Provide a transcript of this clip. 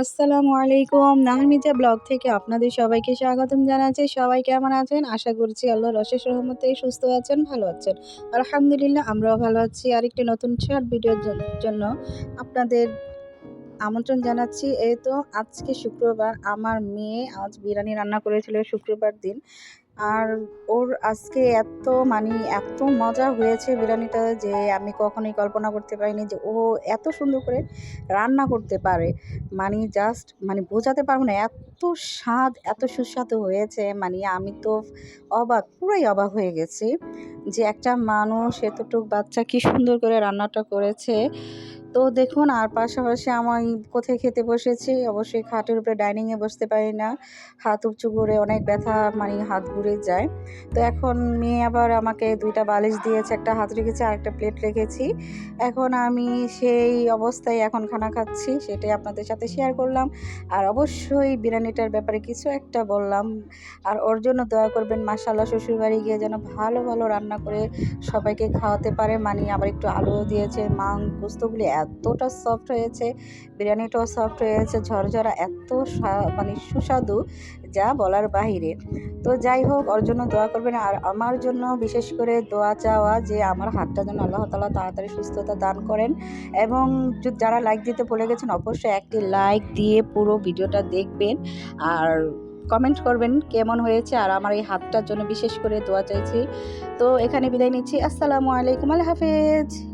আসসালামু আলাইকুম। নাহমিজা ব্লগ থেকে আপনাদের সবাইকে স্বাগতম জানাচ্ছি। সবাই কেমন আছেন? আশা করছি আল্লাহর অশেষ রহমতে সুস্থ আছেন, ভালো আছেন। আলহামদুলিল্লাহ, আমরাও ভালো আছি। আরেকটি নতুন শার্ট ভিডিওর জন্য আপনাদের আমন্ত্রণ জানাচ্ছি, এই তো আজকে শুক্রবার, আমার মেয়ে আজ বিরিয়ানি রান্না করেছিল শুক্রবার দিন। আর ওর আজকে এত মানে এত মজা হয়েছে বিরিয়ানিটা যে আমি কখনোই কল্পনা করতে পারিনি যে ও এত সুন্দর করে রান্না করতে পারে। মানে জাস্ট মানে বোঝাতে পারব না, এত স্বাদ, এত সুস্বাদু হয়েছে। মানে আমি তো অবাক, পুরাই অবাক হয়ে গেছি যে একটা মানুষ এতটুকু বাচ্চা কি সুন্দর করে রান্নাটা করেছে। তো দেখুন, আর পাশাপাশি আমি কোথায় খেতে বসেছি, অবশ্যই খাটের উপরে ডাইনিংয়ে বসতে পারি না। হাত উঁচু করে অনেক ব্যথা মানে হাত ঘুরে যায়। তো এখন মেয়ে আবার আমাকে দুইটা বালিশ দিয়েছে, একটা হাত রেখেছে, আর একটা প্লেট রেখেছি। এখন আমি সেই অবস্থায় এখন খানা খাচ্ছি, সেটাই আপনাদের সাথে শেয়ার করলাম। আর অবশ্যই বিরিয়ানিটার ব্যাপারে কিছু একটা বললাম। আর ওর জন্য দয়া করবেন মাসাল্লাহ শ্বশুরবাড়ি গিয়ে যেন ভালো ভালো রান্না করে সবাইকে খাওয়াতে পারে। মানে আবার একটু আলুও দিয়েছে মাং গোস্তগুলি এতটা সফট হয়েছে, বিরিয়ানিটাও সফট হয়েছে, ঝরঝরা এত মানে সুস্বাদু, যা বলার বাহিরে। তো যাই হোক, ওর জন্য দোয়া করবেন। আর আমার জন্য বিশেষ করে দোয়া চাওয়া যে আমার হাতটা যেন আল্লাহ তালা তাড়াতাড়ি সুস্থতা দান করেন। এবং যারা লাইক দিতে ভুলে গেছেন, অবশ্যই একটি লাইক দিয়ে পুরো ভিডিওটা দেখবেন। আর কমেন্ট করবেন কেমন হয়েছে, আর আমার এই হাতটার জন্য বিশেষ করে দোয়া চাইছি। তো এখানে বিদায় নিচ্ছি। আসসালামু আলাইকুম, আল্লাহ হাফেজ।